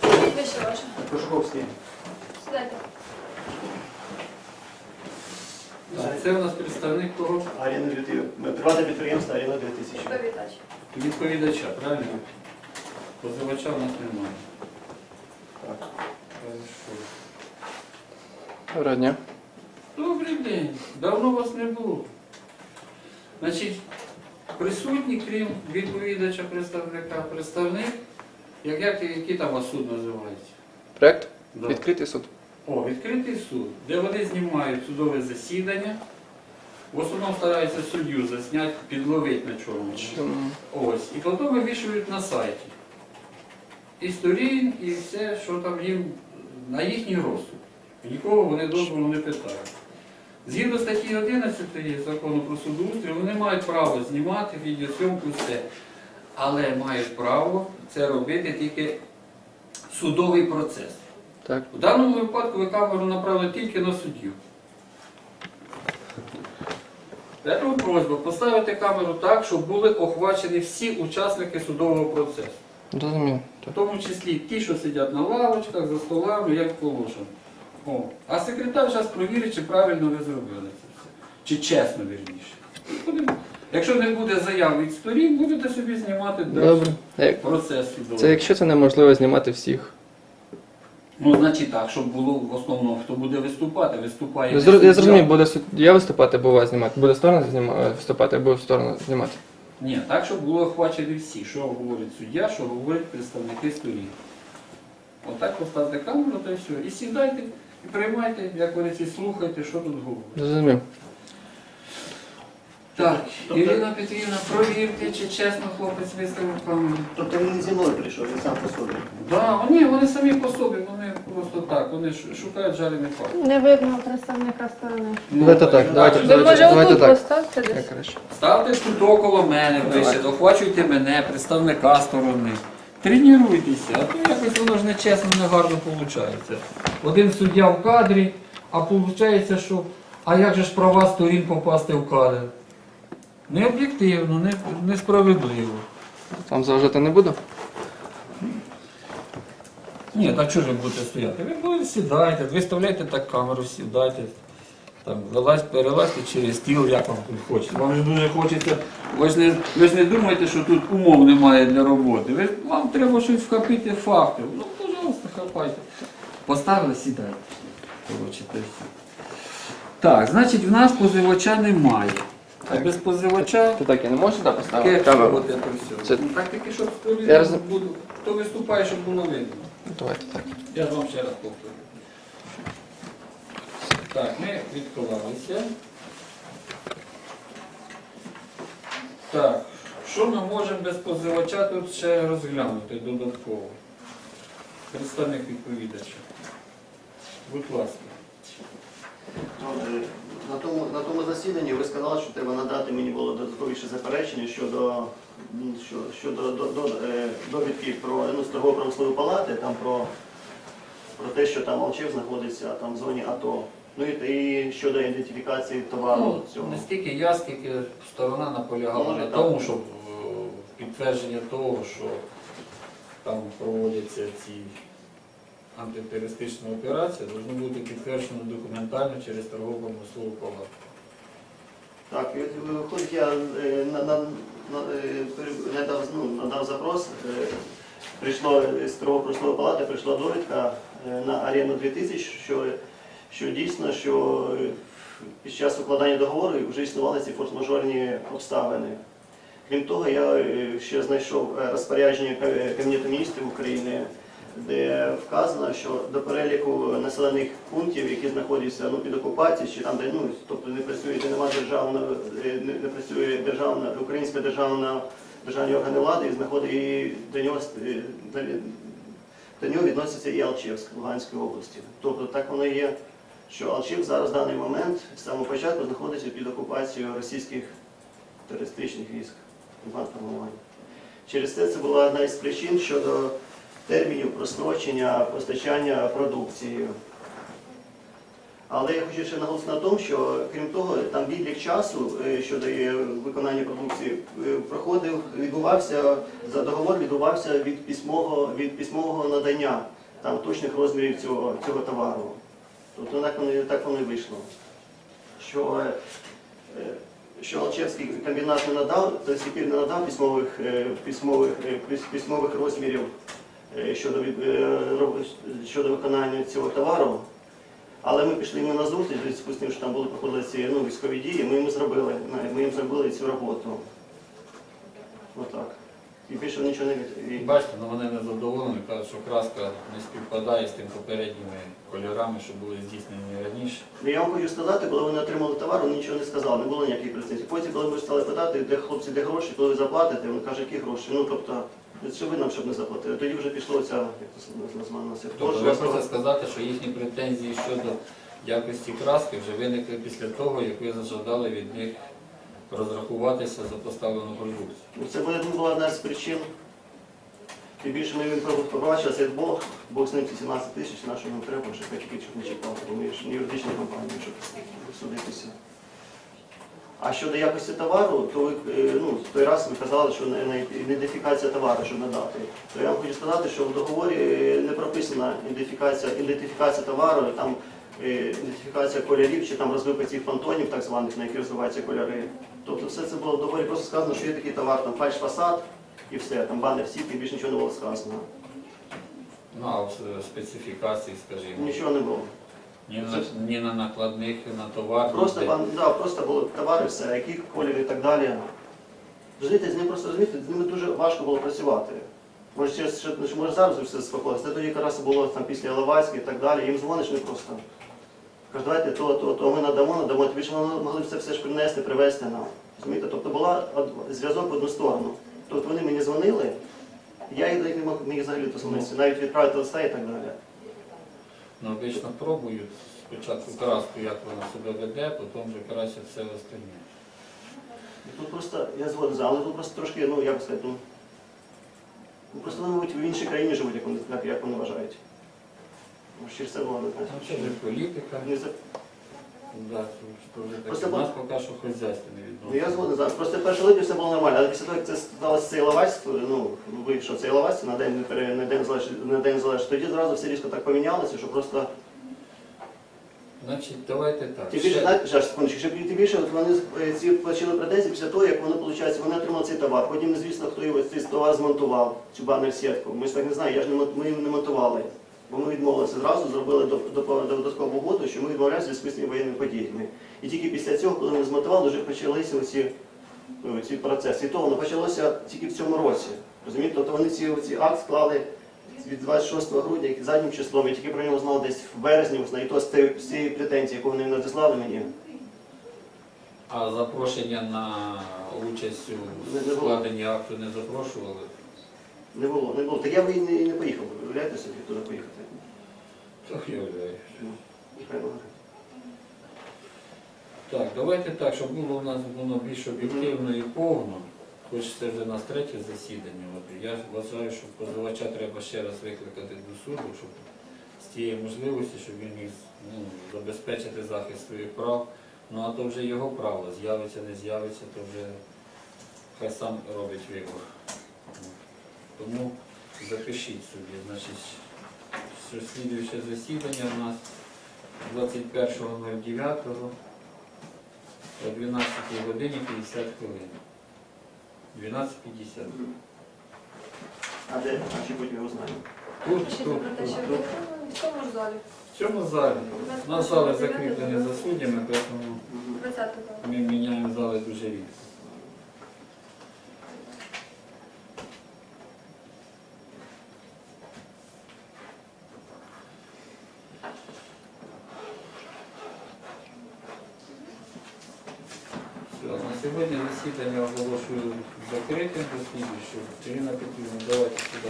Прізвище ваше. Кошуковський. Сідайте. А Це у нас представник кого? Аріна 2000. Приватне підприємство Аріна 2000. Відповідач. Відповідача, правильно? Позивача у нас немає. Так. Хорошо. Доброго дня. Добрий день. Давно вас не було. Значить, присутній, крім відповідача представника, представник, як, як, який там у вас суд називається? Проект? Да. Відкритий суд. О, відкритий суд, де вони знімають судове засідання. В основному стараються суддю засняти, підловити на чомусь. Чому? Ось. І потім вивішують на сайті. І сторін, і все, що там їм на їхній розсуд. Нікого вони дозволу не питають. Згідно статті 11 закону про судоустрій, вони мають право знімати відеозйомку все. Але мають право це робити тільки судовий процес. Так. У даному випадку ви камеру направили тільки на суддю. Тому просьба поставити камеру так, щоб були охвачені всі учасники судового процесу. Зрозумів. В тому числі ті, що сидять на лавочках, за столами, як положено. О. А секретар зараз провірить, чи правильно ви зробили це все. Чи чесно вірніше. Якщо не буде заяв від сторін, будете собі знімати далі процес судовий. Це якщо це неможливо знімати всіх. Ну, значить так, щоб було в основному, хто буде виступати, виступає. Я не зр- Я зрозумів, буде суддя виступати, або вас знімати. Буде сторона зніма- виступати, або сторона знімати. Ні, так, щоб було охвачені всі, що говорить суддя, що говорять представники сторін. Отак поставте камеру та й все. І сідайте, і приймайте, як говориться, слухайте, що тут. Зрозумів. Так, Тобто- Ірина Петрівна, провірте, чи чесно хлопець виставив камеру. Тобто він не зі мною прийшов, він сам по собі. Да, вони, вони самі по собі, вони просто так, вони ш- шукають жарений факт. Не видно представника сторони. Давайте так, давайте, Ви давайте, може давайте отут так. поставте Як десь? краще. Ставте тут около мене ближче, охвачуйте мене, представника сторони. Тренуйтеся, а то якось воно ж нечесно, не гарно виходить. Один суддя в кадрі, а виходить, що а як же ж права сторін попасти в кадр? Не об'єктивно, не, несправедливо. Там заважати не буду. Ні, так чого ж ви будете стояти? Ви будете сідайте, виставляйте так камеру, сідайте. Там, вилазь, перелазьте через стіл, як вам тут хочеться. Вам ж дуже хочеться. Ви ж, не, ви ж не думаєте, що тут умов немає для роботи. Ви, ж- вам треба щось вхопити факти. Ну, пожалуйста, хапайте. Поставили, сідайте. Коротше, та й все. Так, значить, в нас позивача немає. А без позивача Ти так, я не можу сюди поставити кепчик, камеру? от це все. Це- Ну, Так таки, щоб сторін Я роз- буду. Хто виступає, щоб було видно. Давайте так. Я ж вам ще раз повторю. Так, ми відховалися. Так, що ми можемо без позивача тут ще розглянути додатково? Представник відповідача. Будь ласка. Ну, е, На тому, на тому засіданні ви сказали, що треба надати мені було додатковіше заперечення щодо, що, щодо до, до, е, довідки про ну, торгово-промислової палати, там про, про те, що там Алчев знаходиться там, в зоні АТО. Ну і, і щодо ідентифікації товару Ну, цього. не стільки я, скільки сторона наполягала Може, на тому, щоб е, підтвердження того, що там проводяться ці антитерористичні операції, повинно бути підтверджено документально через торгово-промислову палату. Так, і виходить, я е, е, надав, ну, надав запрос. е, Прийшло з торгово-промислової палати, прийшла довідка е, на арену 2000, що, що дійсно, що е, під час укладання договору вже існували ці форс-мажорні обставини. Крім того, я е, ще знайшов е, розпорядження Кабінету міністрів України, де вказано, що до переліку населених пунктів, які знаходяться ну, під окупацією, чи там, де ну, тобто не працює, де немає державної, е, не, працює державна, українська державна державні органи влади, і знаходить і до нього е, до нього відноситься і Алчевськ Луганської області. Тобто так воно є, що Алчев зараз в даний момент з самого початку знаходиться під окупацією російських терористичних військ. формування. Через це це була одна із причин щодо термінів прострочення постачання продукції. Але я хочу ще наголосити на тому, що крім того, там відлік часу е, щодо е, виконання продукції е, проходив, відбувався за договор, відбувався від письмового від письмового надання там точних розмірів цього, цього товару. Тобто так воно, так воно і вийшло. Що, е, що Алчевський комбінат не надав, до сих не надав письмових, е, письмових, е, письмових розмірів щодо, щодо виконання цього товару. Але ми пішли йому на зустріч, зв'язку що там були проходили ці ну, військові дії, ми їм зробили, ми їм зробили цю роботу. Отак. І більше нічого не від. Бачите, ну вони не задоволені, кажуть, що краска не співпадає з тим попередніми кольорами, що були здійснені раніше. Ну, Я вам хочу сказати, коли вони отримали товар, вони нічого не сказали, не було ніяких претензій. Потім, коли ми стали питати, де хлопці, де гроші, коли ви заплатите, вони кажуть, які гроші. Ну тобто, що ви нам щоб не заплатили? Тоді вже пішло ця, як це названо, Тобто ви хочете сказати, що їхні претензії щодо якості краски вже виникли після того, як ви зажадали від них розрахуватися за поставлену продукцію. Ну, Це була була одна з причин. Тим більше ми він побачили, це Бог, Бог з ним 17 тисяч, нашому не треба, щоб тільки щоб не чекав, бо ми ж не юридична компанія, щоб судитися. А щодо якості товару, то ви е, ну, той раз ви казали, що ідентифікація товару, щоб надати. То я вам хочу сказати, що в договорі е, не прописана ідентифікація, ідентифікація товару, там ідентифікація кольорів чи там розбивка цих фантонів, так званих, на які розвиваються кольори. Тобто все це було в договорі, просто сказано, що є такий товар, там фальш фасад і все, там банер сітки, більше нічого не було сказано. Ну а в специфікації, скажімо, Нічого не було. ні на, ні на накладних, на товар. Просто, ніде. бан- да, просто були товари, все, які кольори і так далі. Розумієте, з ним просто розумієте, з ними дуже важко було працювати. Може, через, що- що- може зараз все спокоїться. Це тоді якраз було там після Іловайська і так далі. Їм дзвониш не просто. Кажуть, давайте то, то, то ми надамо, надамо. Тобі ж вони могли це все ж принести, привезти нам. Розумієте? Тобто була зв'язок в одну сторону. Тобто вони мені дзвонили, я їх не мог міг взагалі дозвонитися, навіть відправити листа і так далі. Ну, обично пробують спочатку краску, як вона себе веде, потім вже краще все остальне. І Тут просто, я згоден, але тут просто трошки, ну як би сказати, ну, ну, просто вони, мабуть, в іншій країні живуть, як вони, як, вони вважають. Може, через це влада. Ну, це політика. Не за- Да, ж вже Просто таке. У нас поки що хазяйство не Ну я згоден зараз. Просто 1 липня все було нормально, але після того, як це сталося цей лавась, ну, вийшов цей лавась на день, пере- на день незалежності, на день залежить, тоді зразу все різко так помінялося, що просто Значить, давайте так. Тим більше, знаєте, ще секундочку, ще тим більше от вони е, ці почали претензії після того, як вони, виходить, вони отримали цей товар. Потім незвісно, хто його цей товар змонтував, цю банер сітку. Ми ж так не знаємо, я ж не мон- ми їм не монтували. Бо ми відмовилися зразу, зробили доп- доп- додаткову угоду, що ми відмовляємося в зв'язку з воєнними подіями. І тільки після цього, коли ми змонтували, вже почалися оці, ці процеси. І то воно почалося тільки в цьому році. Розумієте? Тобто вони ці, ці акт склали від 26 грудня як заднім числом. Я тільки про нього знав десь в березні, і то з цієї претензії, яку вони надіслали мені. А запрошення на участь Не- у не було. складенні акту не запрошували? Не було, не було. Так я б і не, і не поїхав, ви уявляєте собі туди поїхати. Так, я уявляю. Ну, хай. Так, давайте так, щоб було у нас воно більш об'єктивно і повно. Хоч це вже нас третє засідання. Я вважаю, що позивача треба ще раз викликати до суду, щоб з тієї можливості, щоб він міг ну, забезпечити захист своїх прав. Ну а то вже його право, з'явиться, не з'явиться, то вже хай сам робить вибор. Тому запишіть собі, значить, що слідуюче засідання у нас 21.09 о 12 годині 50 хвилин. 12.50. А де? А чи потім його знаємо? Тут, тут, тут, тут. в цьому ж залі. В цьому залі. У нас зали закріплені за суддями, тому 20 ми міняємо зали дуже рідко. Все, на сьогодні засідання оголошую закритим до слідчого. Ірина Петрівна, давайте сюди.